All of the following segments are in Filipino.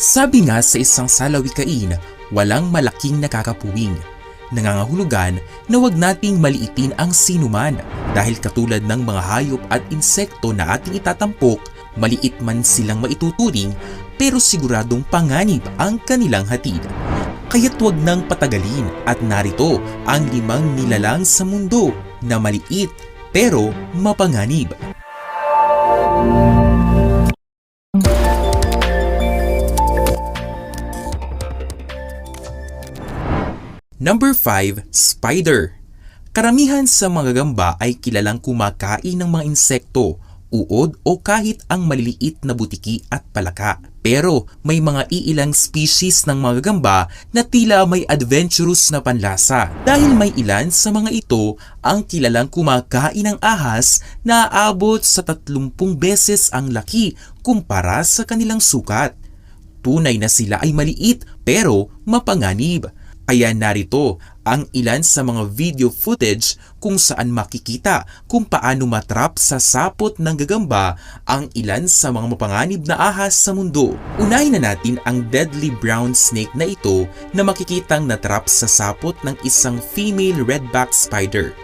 Sabi nga sa isang salawikain, walang malaking nakakapuwing. Nangangahulugan na wag nating maliitin ang sinuman dahil katulad ng mga hayop at insekto na ating itatampok, maliit man silang maituturing pero siguradong panganib ang kanilang hatid. Kaya't wag nang patagalin at narito ang limang nilalang sa mundo na maliit pero mapanganib. Number 5, Spider. Karamihan sa mga gamba ay kilalang kumakain ng mga insekto, uod o kahit ang maliliit na butiki at palaka. Pero may mga iilang species ng mga gamba na tila may adventurous na panlasa dahil may ilan sa mga ito ang kilalang kumakain ng ahas na aabot sa 30 beses ang laki kumpara sa kanilang sukat. Tunay na sila ay maliit pero mapanganib. Kaya narito ang ilan sa mga video footage kung saan makikita kung paano matrap sa sapot ng gagamba ang ilan sa mga mapanganib na ahas sa mundo. Unahin na natin ang deadly brown snake na ito na makikitang natrap sa sapot ng isang female redback spider.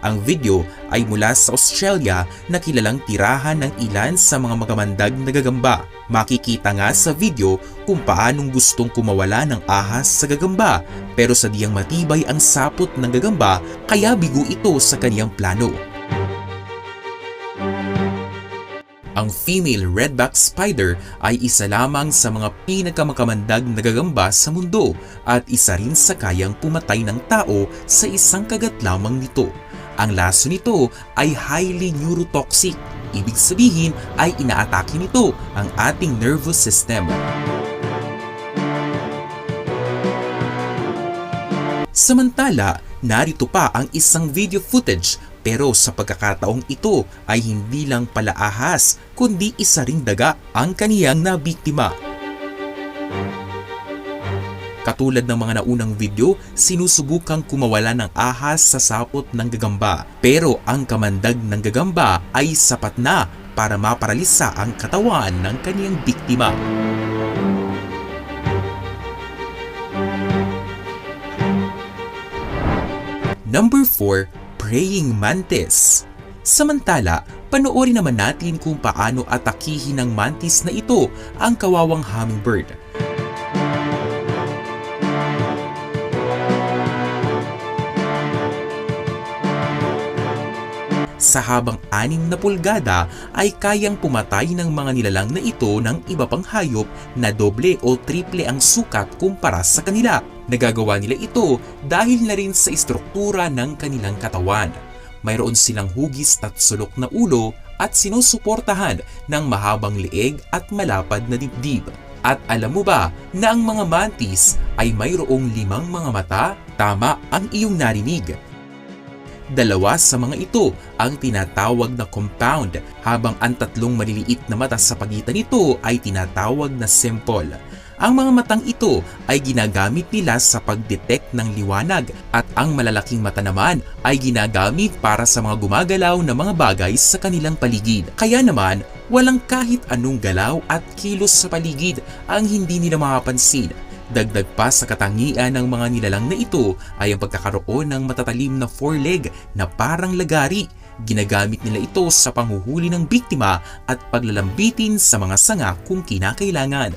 Ang video ay mula sa Australia na kilalang tirahan ng ilan sa mga magamandag na gagamba. Makikita nga sa video kung paanong gustong kumawala ng ahas sa gagamba pero sadyang matibay ang sapot ng gagamba kaya bigo ito sa kaniyang plano. Ang female redback spider ay isa lamang sa mga pinakamakamandag na gagamba sa mundo at isa rin sa kayang pumatay ng tao sa isang kagat lamang nito. Ang laso nito ay highly neurotoxic. Ibig sabihin ay inaatake nito ang ating nervous system. Samantala, narito pa ang isang video footage pero sa pagkakataong ito ay hindi lang pala ahas kundi isa ring daga ang kaniyang nabiktima. Katulad ng mga naunang video, sinusubukang kumawala ng ahas sa sapot ng gagamba. Pero ang kamandag ng gagamba ay sapat na para maparalisa ang katawan ng kaniyang biktima. Number 4, Praying Mantis. Samantala, panoorin naman natin kung paano atakihin ng mantis na ito ang kawawang hummingbird. Sa habang anim na pulgada ay kayang pumatay ng mga nilalang na ito ng iba pang hayop na doble o triple ang sukat kumpara sa kanila. Nagagawa nila ito dahil na rin sa istruktura ng kanilang katawan. Mayroon silang hugis at sulok na ulo at sinusuportahan ng mahabang leeg at malapad na dibdib. At alam mo ba na ang mga mantis ay mayroong limang mga mata? Tama ang iyong narinig Dalawa sa mga ito ang tinatawag na compound habang ang tatlong maliliit na mata sa pagitan nito ay tinatawag na simple. Ang mga matang ito ay ginagamit nila sa pagdetect ng liwanag at ang malalaking mata naman ay ginagamit para sa mga gumagalaw na mga bagay sa kanilang paligid. Kaya naman, walang kahit anong galaw at kilos sa paligid ang hindi nila mapapansin Dagdag pa sa katangian ng mga nilalang na ito ay ang pagkakaroon ng matatalim na foreleg na parang lagari. Ginagamit nila ito sa panghuhuli ng biktima at paglalambitin sa mga sanga kung kinakailangan.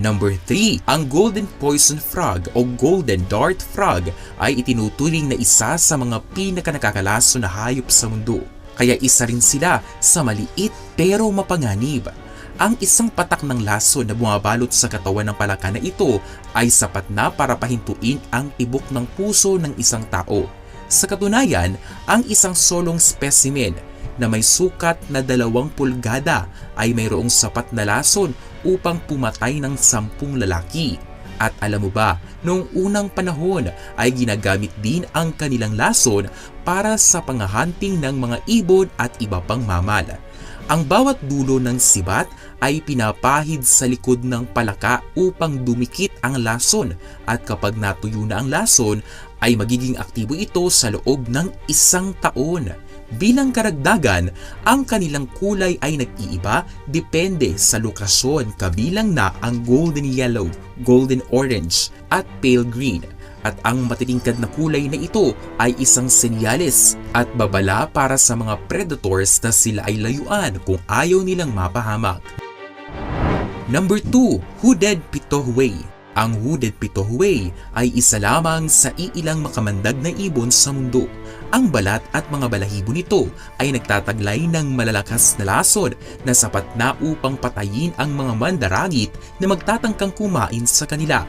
Number 3, ang golden poison frog o golden dart frog ay itinuturing na isa sa mga pinakanakakalaso na hayop sa mundo. Kaya isa rin sila sa maliit pero mapanganib. Ang isang patak ng laso na bumabalot sa katawan ng palaka na ito ay sapat na para pahintuin ang tibok ng puso ng isang tao. Sa katunayan, ang isang solong specimen na may sukat na dalawang pulgada ay mayroong sapat na lason upang pumatay ng sampung lalaki. At alam mo ba, noong unang panahon ay ginagamit din ang kanilang lason para sa panghahunting ng mga ibon at iba pang mamal. Ang bawat dulo ng sibat ay pinapahid sa likod ng palaka upang dumikit ang lason at kapag natuyo na ang lason ay magiging aktibo ito sa loob ng isang taon. Bilang karagdagan, ang kanilang kulay ay nag-iiba depende sa lokasyon kabilang na ang golden yellow, golden orange at pale green. At ang matitingkad na kulay na ito ay isang senyales at babala para sa mga predators na sila ay layuan kung ayaw nilang mapahamak. Number 2, Hooded Pitohuay. Ang hooded pitohuay ay isa lamang sa iilang makamandag na ibon sa mundo. Ang balat at mga balahibo nito ay nagtataglay ng malalakas na lason na sapat na upang patayin ang mga mandaragit na magtatangkang kumain sa kanila.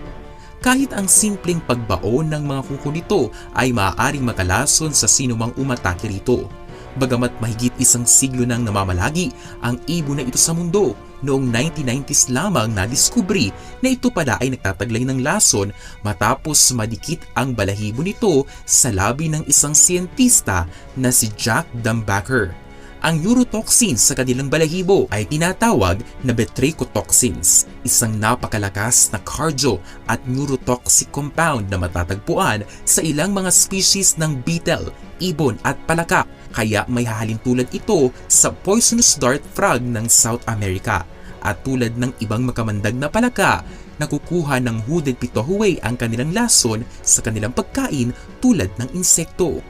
Kahit ang simpleng pagbaon ng mga kuko nito ay maaaring makalason sa sinumang umatake rito. Bagamat mahigit isang siglo nang namamalagi ang ibon na ito sa mundo, noong 1990s lamang na-discovery na ito pala ay nagtataglay ng lason matapos madikit ang balahibo nito sa labi ng isang siyentista na si Jack Dumbacher. Ang neurotoxins sa kanilang balahibo ay tinatawag na batrachotoxins, isang napakalakas na cardio at neurotoxic compound na matatagpuan sa ilang mga species ng beetle, ibon at palaka kaya may hahalin tulad ito sa poisonous dart frog ng South America. At tulad ng ibang makamandag na palaka, nakukuha ng hooded pitohuay ang kanilang lason sa kanilang pagkain tulad ng insekto.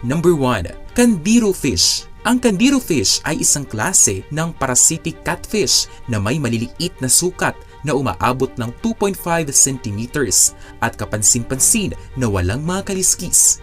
Number 1. Candiro fish ang Candiro fish ay isang klase ng parasitic catfish na may maliliit na sukat na umaabot ng 2.5 cm at kapansin-pansin na walang mga kaliskis.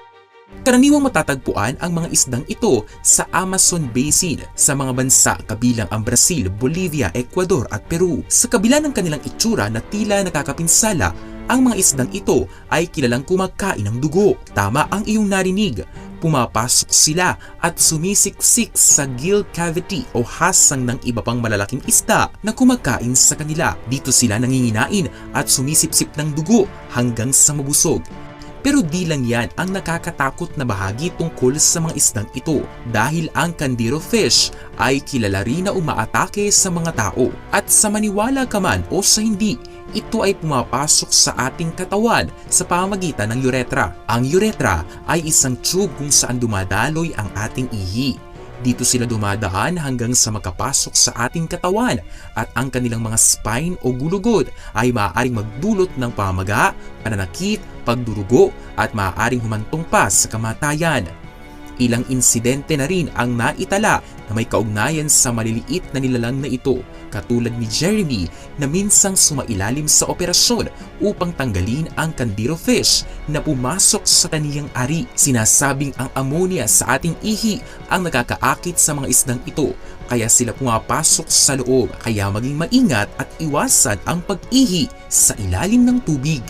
Karaniwang matatagpuan ang mga isdang ito sa Amazon Basin sa mga bansa kabilang ang Brazil, Bolivia, Ecuador at Peru. Sa kabila ng kanilang itsura na tila nakakapinsala, ang mga isdang ito ay kilalang kumakain ng dugo. Tama ang iyong narinig. Pumapasok sila at sumisiksik sa gill cavity o hasang ng iba pang malalaking isda na kumakain sa kanila. Dito sila nanginginain at sumisipsip ng dugo hanggang sa mabusog. Pero di lang yan ang nakakatakot na bahagi tungkol sa mga isdang ito dahil ang Candiro fish ay kilala rin na umaatake sa mga tao. At sa maniwala ka man o sa hindi, ito ay pumapasok sa ating katawan sa pamagitan ng urethra. Ang urethra ay isang tube kung saan dumadaloy ang ating ihi. Dito sila dumadaan hanggang sa makapasok sa ating katawan at ang kanilang mga spine o gulugod ay maaaring magdulot ng pamaga, pananakit, pagdurugo at maaaring humantong pa sa kamatayan. Ilang insidente na rin ang naitala na may kaugnayan sa maliliit na nilalang na ito katulad ni Jeremy na minsang sumailalim sa operasyon upang tanggalin ang Candiro fish na pumasok sa kaniyang ari. Sinasabing ang ammonia sa ating ihi ang nakakaakit sa mga isdang ito kaya sila pumapasok sa loob kaya maging maingat at iwasan ang pag-ihi sa ilalim ng tubig.